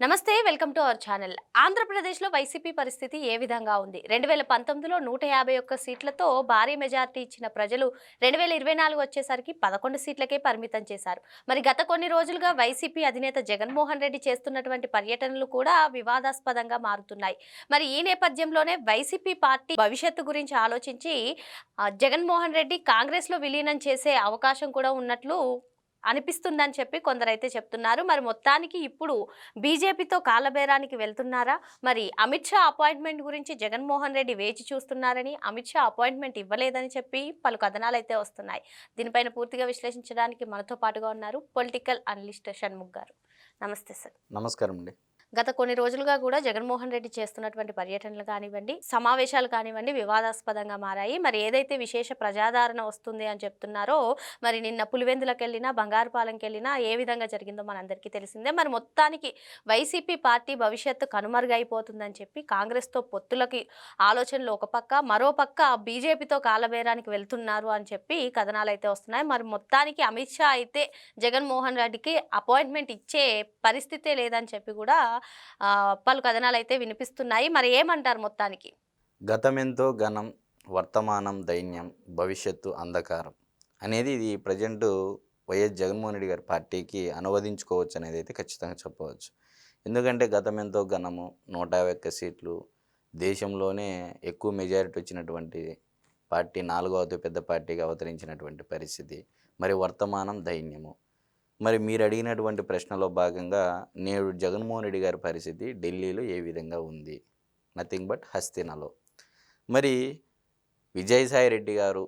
నమస్తే welcome to our channel. ఆంధ్రప్రదేశ్లో YCP పరిస్థితి ఏ విధంగా ఉంది? రెండు వేల పంతొమ్మిదిలో నూట యాభై ఒక్క సీట్లతో భారీ మెజార్టీ ఇచ్చిన ప్రజలు రెండు వేల ఇరవై నాలుగు వచ్చేసరికి పదకొండు సీట్లకే పరిమితం చేశారు. మరి గత కొన్ని రోజులుగా వైసీపీ అధినేత జగన్మోహన్ రెడ్డి చేస్తున్నటువంటి పర్యటనలు కూడా వివాదాస్పదంగా మారుతున్నాయి. మరి ఈ నేపథ్యంలోనే వైసీపీ పార్టీ భవిష్యత్తు గురించి ఆలోచించి జగన్మోహన్ రెడ్డి కాంగ్రెస్లో విలీనం చేసే అవకాశం కూడా ఉన్నట్లు అనిపిస్తుందని చెప్పి కొందరైతే చెప్తున్నారు. మరి మొత్తానికి ఇప్పుడు బీజేపీతో కాలబేరానికి వెళ్తున్నారా? మరి అమిత్ షా అపాయింట్మెంట్ గురించి జగన్మోహన్ రెడ్డి వేచి చూస్తున్నారని అమిత్ షా అపాయింట్మెంట్ ఇవ్వలేదని చెప్పి పలు కథనాలు అయితే వస్తున్నాయి. దీనిపైన పూర్తిగా విశ్లేషించడానికి మనతో పాటుగా ఉన్నారు పొలిటికల్ అనలిస్ట్ షణ్ముఖ్ గారు. నమస్తే సార్. నమస్కారం అండి గత కొన్ని రోజులుగా కూడా జగన్మోహన్ రెడ్డి చేస్తున్నటువంటి పర్యటనలు కానివ్వండి సమావేశాలు కానివ్వండి వివాదాస్పదంగా మారాయి. మరి ఏదైతే విశేష ప్రజాదరణ వస్తుంది అని చెప్తున్నారో మరి నిన్న పులివెందులకు వెళ్ళినా బంగారుపాలెంకి వెళ్ళినా ఏ విధంగా జరిగిందో మనందరికీ తెలిసిందే. మరి మొత్తానికి వైసీపీ పార్టీ భవిష్యత్తు కనుమరుగైపోతుందని చెప్పి కాంగ్రెస్తో పొత్తులకి ఆలోచనలు ఒక పక్క మరో పక్క బీజేపీతో కాలబేరానికి వెళ్తున్నారు అని చెప్పి కథనాలు అయితే వస్తున్నాయి. మరి మొత్తానికి అమిత్ షా అయితే జగన్మోహన్ రెడ్డికి అపాయింట్మెంట్ ఇచ్చే పరిస్థితే లేదని చెప్పి కూడా పలు కథనాలు అయితే వినిపిస్తున్నాయి. మరి ఏమంటారు మొత్తానికి? గతమెంతో ఘనం వర్తమానం దైన్యం భవిష్యత్తు అంధకారం అనేది ఇది ప్రజెంట్ వైఎస్ జగన్మోహన్ రెడ్డి గారి పార్టీకి అనువదించుకోవచ్చు అనేది అయితే ఖచ్చితంగా చెప్పవచ్చు. ఎందుకంటే గతం ఎంతో ఘనము నూట యాభై ఒక్క సీట్లు దేశంలోనే ఎక్కువ మెజారిటీ వచ్చినటువంటి పార్టీ నాలుగో అతిపెద్ద పార్టీగా అవతరించినటువంటి పరిస్థితి. మరి వర్తమానం దైన్యము మరి మీరు అడిగినటువంటి ప్రశ్నలో భాగంగా నేడు జగన్మోహన్ రెడ్డి గారి పరిస్థితి ఢిల్లీలో ఏ విధంగా ఉంది? నథింగ్ బట్ హస్తినలో. మరి విజయసాయి రెడ్డి గారు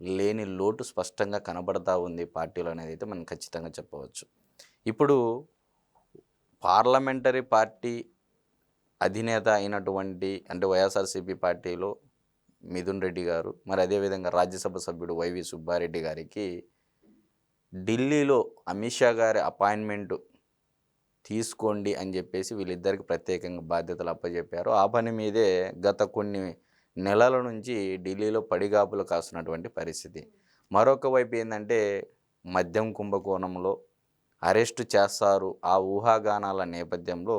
లేని లోటు స్పష్టంగా కనబడతా ఉంది పార్టీలో అనేది అయితే మనం ఖచ్చితంగా చెప్పవచ్చు. ఇప్పుడు పార్లమెంటరీ పార్టీ అధినేత అయినటువంటి అంటే వైఎస్ఆర్సీపీ పార్టీలో మిథున్ రెడ్డి గారు మరి అదేవిధంగా రాజ్యసభ సభ్యుడు వైవి సుబ్బారెడ్డి గారికి ఢిల్లీలో అమిత్ షా గారి అపాయింట్మెంట్ తీసుకోండి అని చెప్పేసి వీళ్ళిద్దరికి ప్రత్యేకంగా బాధ్యతలు అప్పచెప్పారు ఆ పని మీదే గత కొన్ని నెలల నుంచి ఢిల్లీలో పడిగాపులు కాస్తున్నటువంటి పరిస్థితి. మరొక వైపు ఏంటంటే మద్యం కుంభకోణంలో అరెస్టు చేస్తారు. ఆ ఊహాగానాల నేపథ్యంలో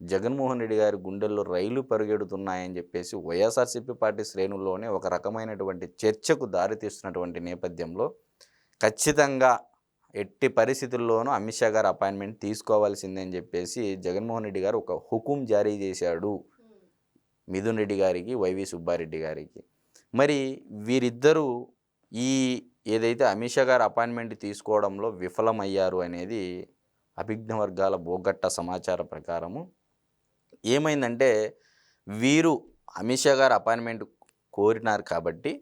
జగన్మోహన్ రెడ్డి గారి గుండెల్లో రైలు పరిగెడుతున్నాయని చెప్పేసి వైఎస్ఆర్సీపీ పార్టీ శ్రేణుల్లోనే ఒక రకమైనటువంటి చర్చకు దారితీస్తున్నటువంటి నేపథ్యంలో ఖచ్చితంగా ఎట్టి పరిస్థితుల్లోనూ అమిత్ షా గారు అపాయింట్మెంట్ తీసుకోవాల్సిందే అని చెప్పేసి జగన్మోహన్ రెడ్డి గారు ఒక హుకుం జారీ చేశాడు. మిథున్ రెడ్డి గారికి వైవి సుబ్బారెడ్డి గారికి. మరి వీరిద్దరూ ఈ ఏదైతే అమిత్ షా గారు అపాయింట్మెంట్ తీసుకోవడంలో విఫలమయ్యారు అనేది అభిజ్ఞ వర్గాల బోగట్ట సమాచార ప్రకారము. ఏమైందంటే వీరు అమిత్ షా గారు అపాయింట్మెంట్ కోరినారు కాబట్టి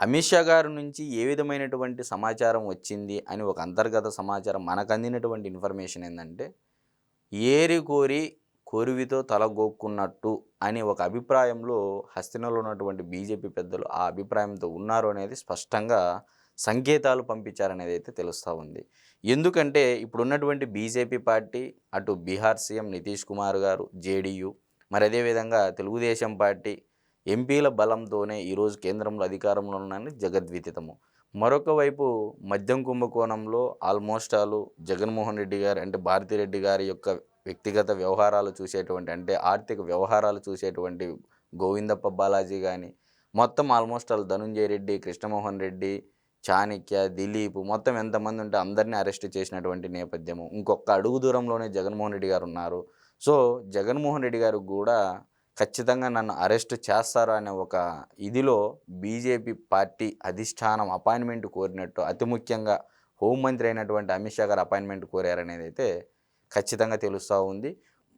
అమిత్ షా గారి నుంచి ఏ విధమైనటువంటి సమాచారం వచ్చింది అని ఒక అంతర్గత సమాచారం మనకు అందినటువంటి ఇన్ఫర్మేషన్ ఏంటంటే ఏరి కోరి కొరివితో తలగొక్కున్నట్టు అని ఒక అభిప్రాయంలో హస్తినలో ఉన్నటువంటి బీజేపీ పెద్దలు ఆ అభిప్రాయంతో ఉన్నారు అనేది స్పష్టంగా సంకేతాలు పంపించారనేది అయితే తెలుస్తూ ఉంది. ఎందుకంటే ఇప్పుడున్నటువంటి బీజేపీ పార్టీ అటు బీహార్ సీఎం నితీష్ కుమార్ గారు జేడీయూ మరి అదేవిధంగా తెలుగుదేశం పార్టీ ఎంపీల బలంతోనే ఈరోజు కేంద్రంలో అధికారంలో ఉన్నాయని జగద్విదితము మరొక వైపు మద్యం కుంభకోణంలో ఆల్మోస్ట్ ఆలు జగన్మోహన్ రెడ్డి గారు అంటే భారతిరెడ్డి గారి యొక్క వ్యక్తిగత వ్యవహారాలు చూసేటువంటి అంటే ఆర్థిక వ్యవహారాలు చూసేటువంటి గోవిందప్ప బాలాజీ కానీ మొత్తం ఆల్మోస్ట్ ఆల్ ధనుంజయ రెడ్డి కృష్ణమోహన్ రెడ్డి చాణక్య దిలీప్ మొత్తం ఎంతమంది ఉంటే అందరినీ అరెస్ట్ చేసినటువంటి నేపథ్యము. ఇంకొక అడుగు దూరంలోనే జగన్మోహన్ రెడ్డి గారు ఉన్నారు. సో జగన్మోహన్ రెడ్డి గారు కూడా ఖచ్చితంగా నన్ను అరెస్ట్ చేస్తారు అనే ఒక ఇదిలో బీజేపీ పార్టీ అధిష్టానం అపాయింట్మెంట్ కోరినట్టు అతి ముఖ్యంగా హోంమంత్రి అయినటువంటి అమిత్ షా గారు అపాయింట్మెంట్ కోరారనేది అయితే ఖచ్చితంగా తెలుస్తూ ఉంది.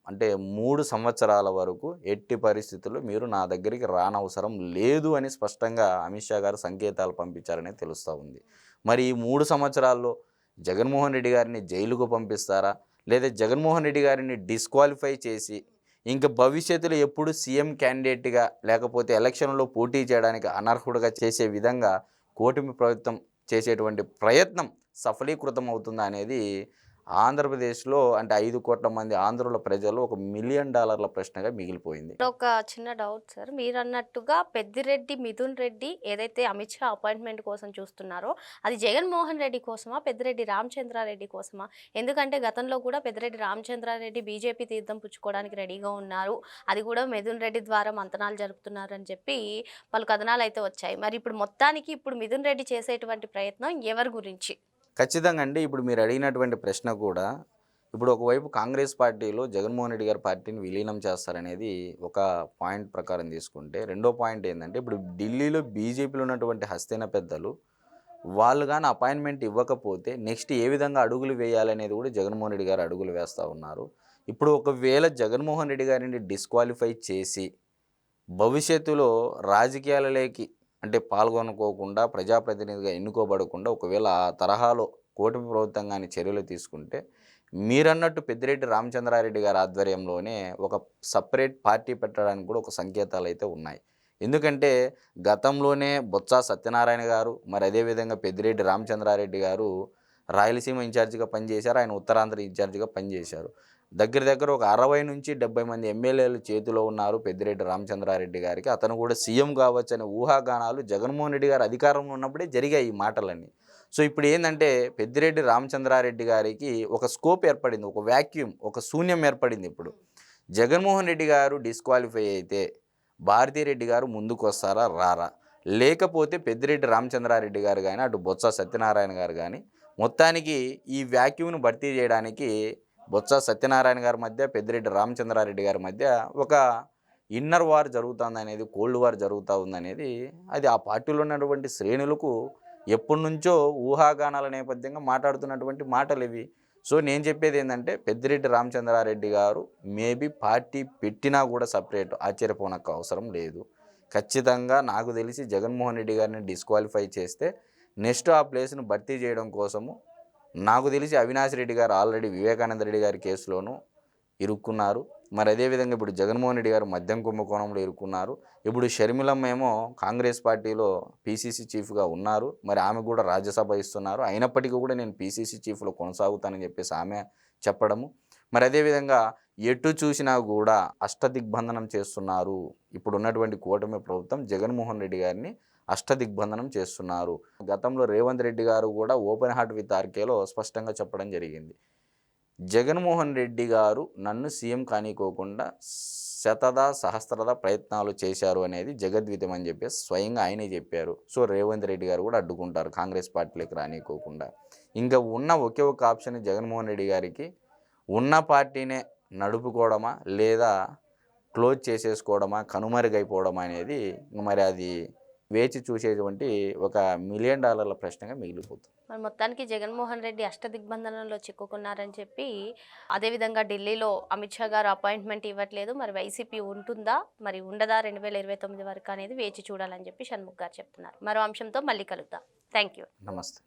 అంటే మూడు సంవత్సరాల వరకు ఎట్టి పరిస్థితుల్లో మీరు నా దగ్గరికి రానవసరం లేదు అని స్పష్టంగా అమిత్ షా గారు సంకేతాలు పంపించారనేది తెలుస్తూ ఉంది. మరి ఈ మూడు సంవత్సరాల్లో జగన్మోహన్ రెడ్డి గారిని జైలుకు పంపిస్తారా? లేదా జగన్మోహన్ రెడ్డి గారిని డిస్క్వాలిఫై చేసి ఇంకా భవిష్యత్తులో ఎప్పుడు సీఎం క్యాండిడేట్గా లేకపోతే ఎలక్షన్లో పోటీ చేయడానికి అనర్హుడుగా చేసే విధంగా కూటమి ప్రభుత్వం చేసేటువంటి ప్రయత్నం సఫలీకృతం అవుతుందా అనేది ఆంధ్రప్రదేశ్లో అంటే ఐదు కోట్ల మంది ఆంధ్రుల ప్రజలు ఒక మిలియన్ డాలర్ల ప్రశ్నగా మిగిలిపోయింది. ఒక చిన్న డౌట్ సార్. మీరు అన్నట్టుగా పెద్దిరెడ్డి మిథున్ రెడ్డి ఏదైతే అమిత్ షా అపాయింట్మెంట్ కోసం చూస్తున్నారో అది జగన్మోహన్ రెడ్డి కోసమా పెద్దిరెడ్డి రామచంద్రారెడ్డి కోసమా? ఎందుకంటే గతంలో కూడా పెద్దిరెడ్డి రామచంద్రారెడ్డి బీజేపీ తీర్థం పుచ్చుకోవడానికి రెడీగా ఉన్నారు. అది కూడా మిథున్ రెడ్డి ద్వారా మంతనాలు జరుపుతున్నారు అని చెప్పి పలు కథనాలు అయితే వచ్చాయి. మరి ఇప్పుడు మొత్తానికి ఇప్పుడు మిథున్ రెడ్డి చేసేటువంటి ప్రయత్నం ఎవరి గురించి? ఖచ్చితంగా అండి. ఇప్పుడు మీరు అడిగినటువంటి ప్రశ్న కూడా ఇప్పుడు ఒకవైపు కాంగ్రెస్ పార్టీలో జగన్మోహన్ రెడ్డి గారి పార్టీని విలీనం చేస్తారనేది ఒక పాయింట్ ప్రకారం తీసుకుంటే రెండో పాయింట్ ఏంటంటే ఇప్పుడు ఢిల్లీలో బీజేపీలో ఉన్నటువంటి హస్తేన పెద్దలు వాళ్ళు కానీ అపాయింట్మెంట్ ఇవ్వకపోతే నెక్స్ట్ ఏ విధంగా అడుగులు వేయాలనేది కూడా జగన్మోహన్ రెడ్డి గారు అడుగులు వేస్తూ ఉన్నారు. ఇప్పుడు ఒకవేళ జగన్మోహన్ రెడ్డి గారిని డిస్క్వాలిఫై చేసి భవిష్యత్తులో రాజకీయాలలోకి అంటే పాల్గొనుకోకుండా ప్రజాప్రతినిధిగా ఎన్నుకోబడకుండా ఒకవేళ ఆ తరహాలో కూటమి ప్రభుత్వం కానీ చర్యలు తీసుకుంటే మీరన్నట్టు పెద్దిరెడ్డి రామచంద్రారెడ్డి గారి ఆధ్వర్యంలోనే ఒక సపరేట్ పార్టీ పెట్టడానికి కూడా ఒక సంకేతాలు అయితే ఉన్నాయి. ఎందుకంటే గతంలోనే బొత్స సత్యనారాయణ గారు మరి అదేవిధంగా పెద్దిరెడ్డి రామచంద్రారెడ్డి గారు రాయలసీమ ఇన్ఛార్జిగా పనిచేశారు ఆయన ఉత్తరాంధ్ర ఇన్ఛార్జిగా పనిచేశారు. దగ్గర దగ్గర ఒక అరవై నుంచి డెబ్బై మంది ఎమ్మెల్యేలు చేతిలో ఉన్నారు పెద్దిరెడ్డి రామచంద్రారెడ్డి గారికి. అతను కూడా సీఎం కావచ్చు అనే ఊహాగానాలు జగన్మోహన్ రెడ్డి గారు అధికారంలో ఉన్నప్పుడే జరిగాయి ఈ మాటలన్నీ. సో ఇప్పుడు ఏంటంటే పెద్దిరెడ్డి రామచంద్రారెడ్డి గారికి ఒక స్కోప్ ఏర్పడింది ఒక వ్యాక్యూమ్ ఒక శూన్యం ఏర్పడింది ఇప్పుడు. జగన్మోహన్ రెడ్డి గారు డిస్క్వాలిఫై అయితే భారతీరెడ్డి గారు ముందుకు వస్తారా రారా? లేకపోతే పెద్దిరెడ్డి రామచంద్రారెడ్డి గారు కానీ అటు బొత్స సత్యనారాయణ గారు కానీ మొత్తానికి ఈ వ్యాక్యూమ్ను భర్తీ చేయడానికి బొత్స సత్యనారాయణ గారి మధ్య పెద్దిరెడ్డి రామచంద్రారెడ్డి గారి మధ్య ఒక ఇన్నర్ వార్ జరుగుతుంది అనేది కోల్డ్ వార్ జరుగుతూ ఉందనేది అది ఆ పార్టీలో ఉన్నటువంటి శ్రేణులకు ఎప్పటి నుంచో ఊహాగానాల నేపథ్యంగా మాట్లాడుతున్నటువంటి మాటలు ఇవి. సో నేను చెప్పేది ఏంటంటే పెద్దిరెడ్డి రామచంద్రారెడ్డి గారు మేబీ పార్టీ పెట్టినా కూడా సపరేట్ ఆశ్చర్యపోనక్క అవసరం లేదు. ఖచ్చితంగా నాకు తెలిసి జగన్మోహన్ రెడ్డి గారిని డిస్క్వాలిఫై చేస్తే నెక్స్ట్ ఆ ప్లేస్ను భర్తీ చేయడం కోసము నాకు తెలిసి అవినాష్ రెడ్డి గారు ఆల్రెడీ వివేకానంద రెడ్డి గారి కేసులోనూ ఇరుక్కున్నారు. మరి అదేవిధంగా ఇప్పుడు జగన్మోహన్ రెడ్డి గారు మద్యం కుంభకోణంలో ఇరుక్కున్నారు. ఇప్పుడు షర్మిలమ్మ ఏమో కాంగ్రెస్ పార్టీలో పీసీసీ చీఫ్గా ఉన్నారు. మరి ఆమె కూడా రాజ్యసభ ఇస్తున్నారు. అయినప్పటికీ కూడా నేను పీసీసీ చీఫ్లో కొనసాగుతానని చెప్పేసి ఆమె చెప్పడము. మరి అదేవిధంగా ఎటు చూసినా కూడా అష్టదిగ్బంధనం చేస్తున్నారు. ఇప్పుడు ఉన్నటువంటి కూటమి ప్రభుత్వం జగన్మోహన్ రెడ్డి గారిని అష్టదిగ్బంధనం చేస్తున్నారు. గతంలో రేవంత్ రెడ్డి గారు కూడా ఓపెన్ హార్ట్ విత్ ఆర్కేలో స్పష్టంగా చెప్పడం జరిగింది. జగన్మోహన్ రెడ్డి గారు నన్ను సీఎం కానీకోకుండా శతద సహస్రద ప్రయత్నాలు చేశారు అనేది జగద్వితం అని చెప్పేసి స్వయంగా ఆయనే చెప్పారు. సో రేవంత్ రెడ్డి గారు కూడా అడ్డుకుంటారు కాంగ్రెస్ పార్టీలోకి రానికోకుండా. ఇంకా ఉన్న ఒకే ఒక ఆప్షన్ జగన్మోహన్ రెడ్డి గారికి ఉన్న పార్టీనే నడుపుకోవడమా లేదా క్లోజ్ చేసేసుకోవడమా కనుమరుగైపోవడమా అనేది మరి అది వేచి చూసేటువంటి ఒక మిలియన్ డాలర్ల ప్రశ్నగా మిగిలిపోతుంది. మరి మొత్తానికి జగన్మోహన్ రెడ్డి అష్టదిగ్బంధనంలో చిక్కుకున్నారని చెప్పి అదేవిధంగా ఢిల్లీలో అమిత్ షా గారు అపాయింట్మెంట్ ఇవ్వట్లేదు. మరి వైసీపీ ఉంటుందా? మరి ఉండదా? రెండు వేల ఇరవై తొమ్మిది వరకు అనేది వేచి చూడాలని చెప్పి షణ్ముఖ్ గారు చెప్తున్నారు. మరో అంశంతో మళ్ళీ కలుద్దాం. థ్యాంక్ యూ నమస్తే.